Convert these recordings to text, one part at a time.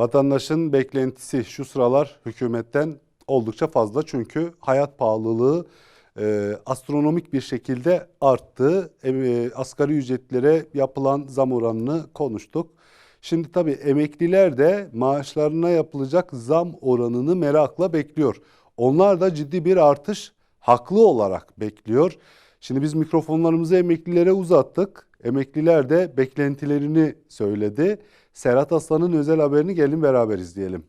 Vatandaşın beklentisi şu sıralar hükümetten oldukça fazla çünkü hayat pahalılığı e, astronomik bir şekilde arttı. E, asgari ücretlere yapılan zam oranını konuştuk. Şimdi tabii emekliler de maaşlarına yapılacak zam oranını merakla bekliyor. Onlar da ciddi bir artış haklı olarak bekliyor. Şimdi biz mikrofonlarımızı emeklilere uzattık. Emekliler de beklentilerini söyledi. Serhat Aslan'ın özel haberini gelin beraber izleyelim.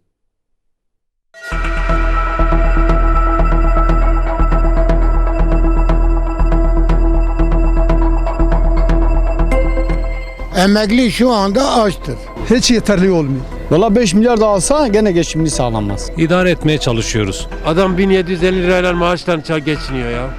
Emekli şu anda açtır. hiç yeterli olmuyor. Valla 5 milyar da alsa gene geçimini sağlanmaz. İdare etmeye çalışıyoruz. Adam 1750 lirayla maaştan ça- geçiniyor ya.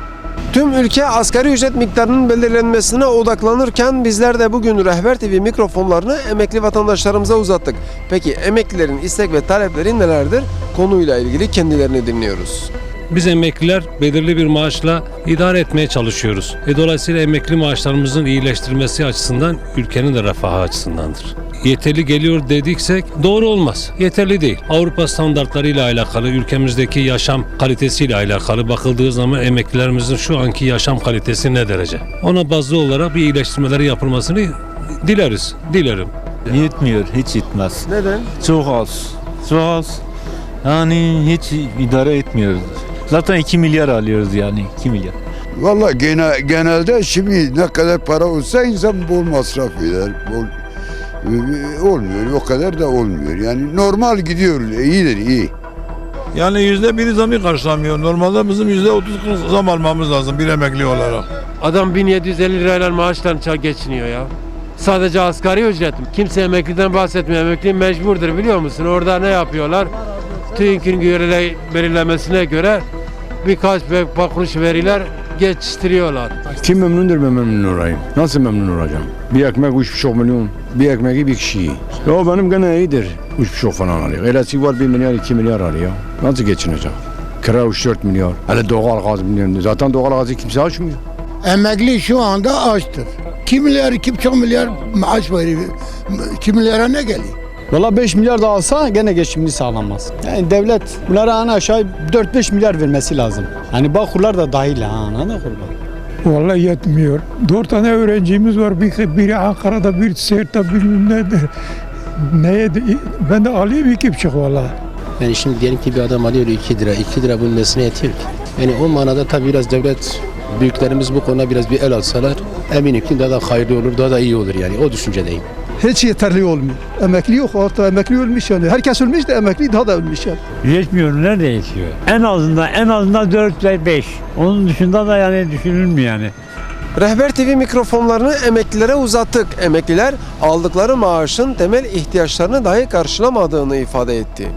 Tüm ülke asgari ücret miktarının belirlenmesine odaklanırken bizler de bugün Rehber TV mikrofonlarını emekli vatandaşlarımıza uzattık. Peki emeklilerin istek ve talepleri nelerdir? Konuyla ilgili kendilerini dinliyoruz. Biz emekliler belirli bir maaşla idare etmeye çalışıyoruz. E dolayısıyla emekli maaşlarımızın iyileştirilmesi açısından ülkenin de refahı açısındandır. Yeterli geliyor dediksek doğru olmaz. Yeterli değil. Avrupa standartlarıyla alakalı, ülkemizdeki yaşam kalitesiyle alakalı bakıldığı zaman emeklilerimizin şu anki yaşam kalitesi ne derece? Ona bazlı olarak bir iyileştirmeleri yapılmasını dileriz. Dilerim. Yetmiyor, hiç yetmez. Neden? Çok az, çok az. Yani hiç idare etmiyoruz. Zaten 2 milyar alıyoruz yani, 2 milyar. Valla gene, genelde şimdi ne kadar para olsa insan bol masraf eder. Bol, olmuyor o kadar da olmuyor. Yani normal gidiyor iyidir iyi. Yani yüzde biri zamı karşılamıyor. Normalde bizim yüzde otuz zam almamız lazım bir emekli olarak. Adam 1750 lirayla maaştan ça- geçiniyor ya. Sadece asgari ücret. Kimse emekliden bahsetmiyor. Emekli mecburdur biliyor musun? Orada ne yapıyorlar? TÜİK'in göre belirlemesine göre birkaç kuruş veriler geçiştiriyorlar. Kim memnundur ben memnun olayım. Nasıl memnun olacağım? Bir ekmek üç buçuk milyon. Bir ekmeği bir kişiyi. Ya benim gene iyidir. Üç buçuk falan alıyor. Elesi var bir milyar iki milyar alıyor. Nasıl geçinecek? Kira üç dört milyar. Hele doğal gaz milyon. Zaten doğal gazı kimse açmıyor. Emekli şu anda açtır. 2 milyar, 2,5 milyar maaş veriyor. 2 milyara ne geliyor? Valla 5 milyar da alsa gene geçimini sağlanmaz. Yani devlet bunlara hani aşağı 4-5 milyar vermesi lazım. Hani Bağkurlar da dahil ha anladın kurban. Vallahi yetmiyor. Dört tane öğrencimiz var. Bir, biri Ankara'da, bir Siirt'te bilmem nedir. Neye ben de alayım iki buçuk vallahi. Yani şimdi diyelim ki bir adam alıyor 2 lira, 2 lira bunun nesine yetiyor ki? Yani o manada tabii biraz devlet büyüklerimiz bu konuda biraz bir el alsalar eminim ki daha da hayırlı olur, daha da iyi olur yani o düşüncedeyim. Hiç yeterli olmuyor. Emekli yok hatta emekli ölmüş yani. Herkes ölmüş de emekli daha da ölmüş yani. Yetmiyor, nerede yetiyor? En azından, en azından 4 ve 5. Onun dışında da yani düşünülmüyor yani. Rehber TV mikrofonlarını emeklilere uzattık. Emekliler aldıkları maaşın temel ihtiyaçlarını dahi karşılamadığını ifade etti.